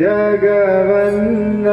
ಜಗವನ್ನನ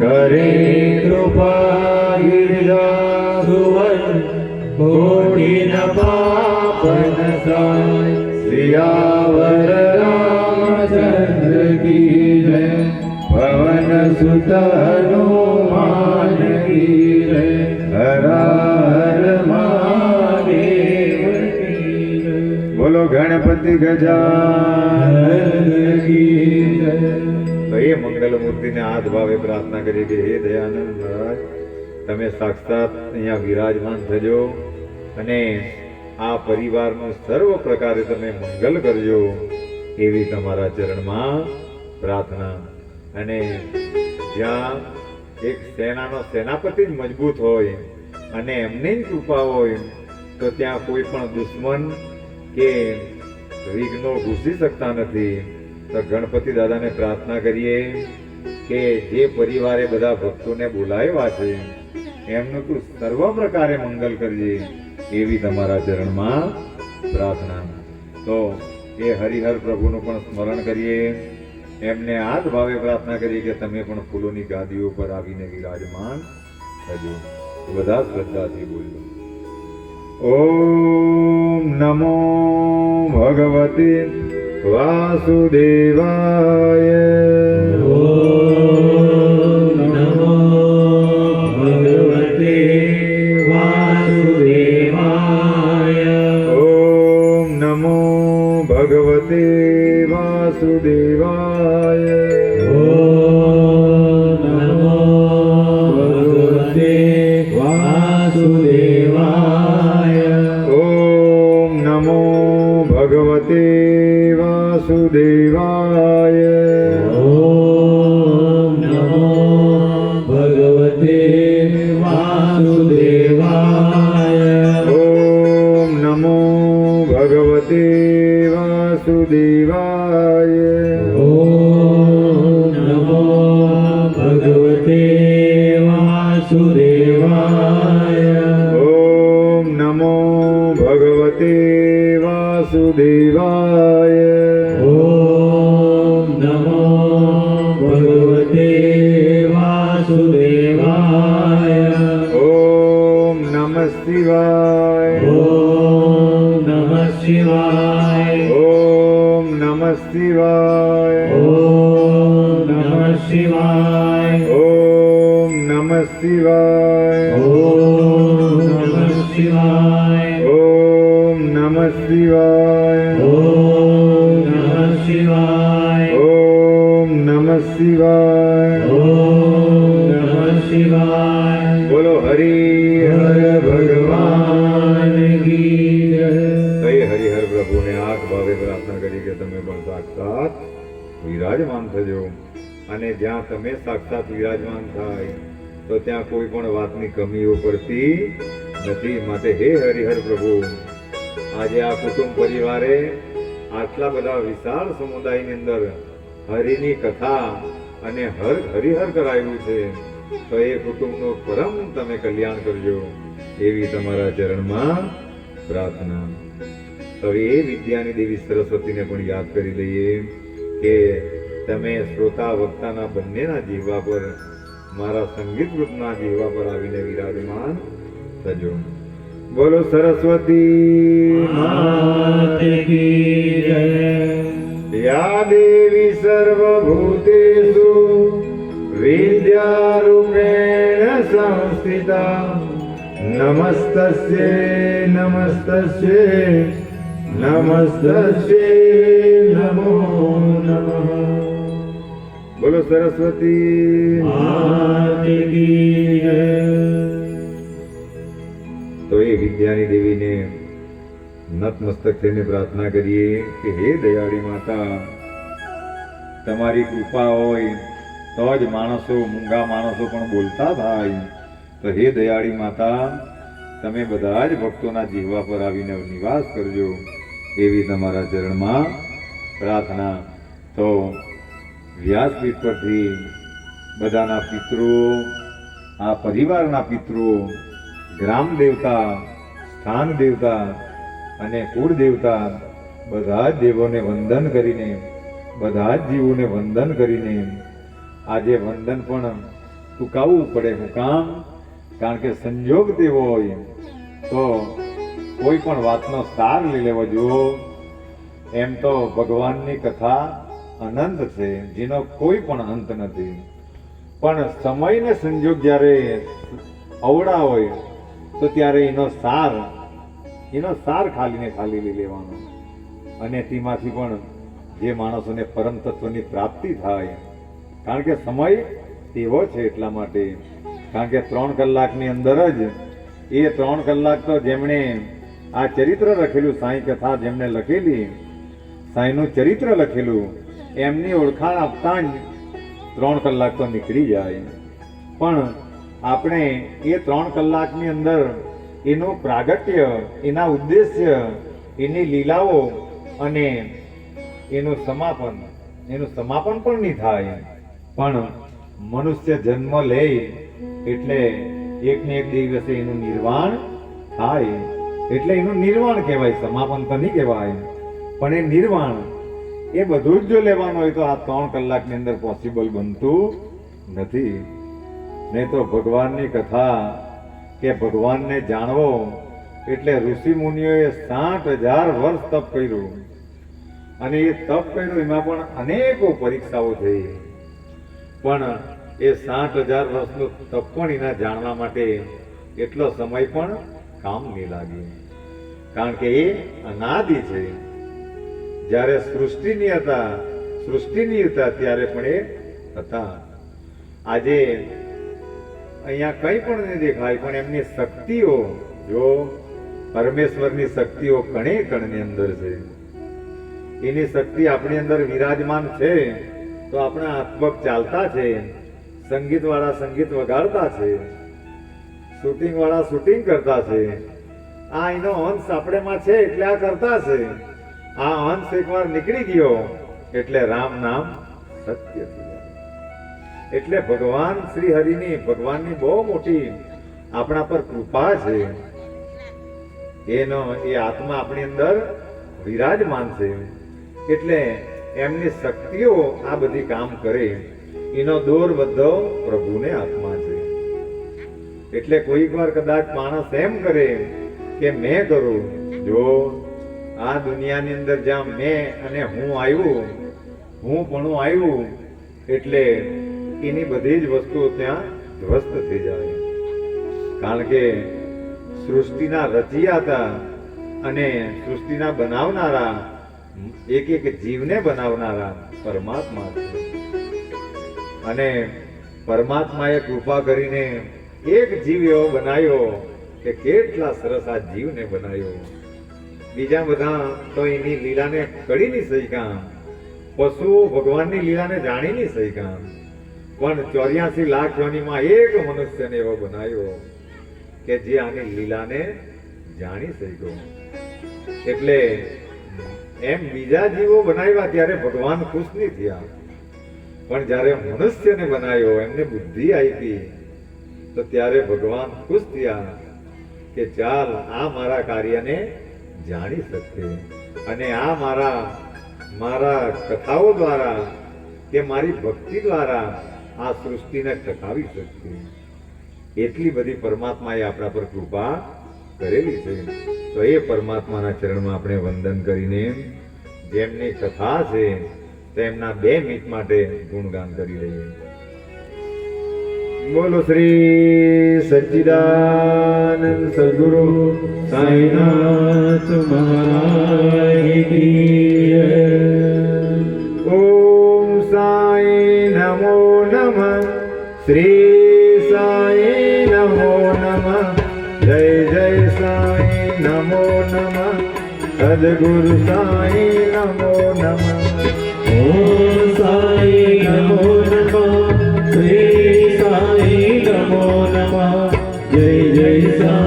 કરે કૃપા ગિરજા સુવન કોટી ન પાપન સાય સિયાવર રામચંદ્ર કી જય પવન સુત હનુમાન કી જય હર હર મહાદેવ બોલો ગણપતિ ગજાનન કી જય। તો એ મંગલ મૂર્તિને હાથ ભાવે પ્રાર્થના કરી કે, હે દયાનંદ મહારાજ, તમે સાક્ષાત અહીંયા વિરાજમાન થજો અને આ પરિવારનું સર્વ પ્રકારે તમે મંગલ કરજો એવી તમારા ચરણમાં પ્રાર્થના. અને જ્યાં એક સેનાનો સેનાપતિ જ મજબૂત હોય અને એમની જ કૃપા હોય, તો ત્યાં કોઈ પણ દુશ્મન કે વિઘ્નો ઘૂસી શકતા નથી. તો ગણપતિ દાદાને પ્રાર્થના કરીએ કે જે પરિવારે બધા ભક્તોને બોલાવ્યા છે, એમનું તું સર્વ પ્રકારે મંગલ કરજે, એવી તમારા ચરણમાં પ્રાર્થના. તો એ હરિહર પ્રભુનું પણ સ્મરણ કરીએ, એમને આ જ ભાવે પ્રાર્થના કરીએ કે તમે પણ ફૂલોની ગાદીઓ પર આવીને વિરાજમાન થજો. બધા શ્રદ્ધાથી બોલજો ઓમ નમો ભગવતે वासुदेवाय શિવાય। નમઃ શિવાય બોલો, હરિ હર ભગવાન હરિહર પ્રભુને આંખ ભાવે પ્રાર્થના કરી કે તમે પણ સાક્ષાત વિરાજમાન થજો. અને જ્યાં તમે સાક્ષાત વિરાજમાન થાય, તો ત્યાં કોઈ પણ વાતની કમીઓ પડતી નથી. માટે હે હરિહર પ્રભુ, આજે આ કુટુંબ પરિવારે આટલા બધા વિશાળ સમુદાયની અંદર હરિની કથા અને હર હરિહર કરાયું છે, તો એ કુટુંબનું પરમ તમે કલ્યાણ કરજો. એવી તમારા ચરણમાં પ્રાર્થના. હવે એ વિદ્યાની દેવી સરસ્વતીને પણ યાદ કરી લઈએ કે તમે શ્રોતા વક્તાના બંનેના જીવવા પર, મારા સંગીત ગ્રુપના જીવવા પર આવીને વિરાજમાન થજો. બોલો સરસ્વતી માતે કી જય. या देवी सर्वभूतेषु विद्यारूपेण संस्थिता नमस्तस्ये नमस्तस्ये नमस्तस्ये नमो नमः बोलो सरस्वती તો એ વિદ્યાની દેવીને નતમસ્તક થઈને પ્રાર્થના કરીએ કે હે દયાળી માતા, તમારી કૃપા હોય તો જ માણસો, મૂંગા માણસો પણ બોલતા થાય. તો હે દયાળી માતા, તમે બધા જ ભક્તોના જીવવા પર આવીને નિવાસ કરજો. એવી તમારા ચરણમાં પ્રાર્થના. તો વ્યાસપીઠ પરથી બધાના પિતૃઓ આ પરિવારના પિત્રો, ગ્રામ દેવતા, સ્થાન દેવતા અને કુળ દેવતા બધા જ દેવોને વંદન કરીને, બધા જ જીવોને વંદન કરીને, આજે વંદન પણ ચૂકાવવું પડે હું કામ, કારણ કે સંજોગ તેવો હોય, તો કોઈ પણ વાતનો સાર લઈ લેવો જુઓ. એમ તો ભગવાનની કથા અનંત છે, જેનો કોઈ પણ અંત નથી. પણ સમય ને સંજોગ જ્યારે અવળા હોય, તો ત્યારે એનો સાર એનો સાર ખાલીને ખાલી લઈ લેવાનો. અને તેમાંથી પણ જે માણસોને પરમ તત્વની પ્રાપ્તિ થાય, કારણ કે સમય તેવો છે એટલા માટે, કારણ કે ત્રણ કલાકની અંદર જ, એ ત્રણ કલાક તો જેમણે આ ચરિત્ર લખેલું સાંઈ કથા જેમણે લખેલી, સાંઈનું ચરિત્ર લખેલું, એમની ઓળખાણ આપતા જ ત્રણ કલાક તો નીકળી જાય. પણ આપણે એ ત્રણ કલાકની અંદર એનું પ્રાગટ્ય, એના ઉદ્દેશ્ય, એની લીલાઓ અને એનું સમાપન. એનું સમાપન પણ નહીં થાય પણ મનુષ્ય જન્મ લે એટલે એક ને એક દિવસે એનું નિર્વાણ થાય એટલે એનું નિર્વાણ કહેવાય, સમાપન તો નહીં કહેવાય પણ એ નિર્વાણ, એ બધું જ જો લેવાનું હોય તો આ ત્રણ કલાકની અંદર પોસિબલ બનતું નથી. નહીં તો ભગવાનની કથા કે ભગવાનને જાણવો એટલે ઋષિ મુનિઓએ સાઠ હજાર વર્ષ તપ કર્યું. અને એ તપ કર્યું, એમાં પણ અનેકો પરીક્ષાઓ થઈ. પણ એ સાઠ હજાર વર્ષનું તપ પણ એના જાણવા માટે એટલો સમય પણ કામ નહીં લાગ્યું કારણ કે એ અનાદિ છે. જ્યારે સૃષ્ટિની હતા સૃષ્ટિની હતા, ત્યારે પણ એ હતા. આજે અહીંયા કંઈ પણ નહીં દેખાય, પણ એમની શક્તિઓ, જો પરમેશ્વરની શક્તિઓ કણે કણની અંદર છે, એની શક્તિ આપણી અંદર વિરાજમાન છે, તો આપણા હાથપગ ચાલતા છે સંગીત વાળા સંગીત વગાડતા છે શૂટિંગ વાળા શૂટિંગ કરતા છે, આ એનો અંશ આપણેમાં છે એટલે આ કરતા છે, આ અંશ એકવાર નીકળી ગયો, એટલે રામ નામ સત્ય એટલે ભગવાન શ્રી હરિની, ભગવાનની બહુ મોટી આપણા પર કૃપા છે. એનો, એ આત્મા આપણી અંદર વિરાજમાન છે. એટલે એમની શક્તિઓ આ બધી કામ કરે. એનો દોર બધો પ્રભુને આત્મા છે. એટલે કોઈક વાર કદાચ માણસ એમ કરે કે મેં કરું. જો આ દુનિયાની અંદર જ્યાં મેં અને હું આવ્યું, હું પણ આવ્યું, એટલે એની બધી જ વસ્તુઓ ત્યાં ધ્વસ્ત થઈ જાય. કારણ કે સૃષ્ટિના રચિયાતા અને સૃષ્ટિના બનાવનારા, એક એક જીવને બનાવનારા પરમાત્મા અને પરમાત્માએ કૃપા કરીને એક જીવ એવો બનાવ્યો કે કેટલા સરસ આ જીવને બનાવ્યો. બીજા બધા તો એની લીલાને કડી નહીં શક્યા પશુઓ ભગવાનની લીલાને જાણી નહીં શક્યા પણ ચોર્યાસી લાખ યોનીમાં એક મનુષ્યને એવો બનાવ્યો કે જે આની લીલાને જાણી શક્યો. એટલે એમ બીજા જીવો બનાવ્યા ત્યારે ભગવાન ખુશ નહીં થયા. પણ જ્યારે મનુષ્યને બનાવ્યો, એમને બુદ્ધિ આપી, તો ત્યારે ભગવાન ખુશ થયા કે ચાલ, આ મારા કાર્યને જાણી શકશે અને આ મારા મારા કથાઓ દ્વારા કે મારી ભક્તિ દ્વારા આ સૃષ્ટિને ટકાવી શકશે. એટલી બધી પરમાત્માએ આપણા પર કૃપા કરેલી છે. તો એ પરમાત્માના ચરણમાં આપણે વંદન કરીને જેમની કથા છે, તેમના બે મિનિટ માટે ગુણગાન કરી લઈએ. બોલો શ્રી સચ્ચિદાનંદ સદગુરુ, સાઈનાથ મહારાજ જય જય સાંઈ નમો નમ, સદગુરુ સાંઈ નમો નમ. ઓમ સાંઈ નમો નમ, શ્રી સાંઈ નમો નમ. જય જય સાંઈ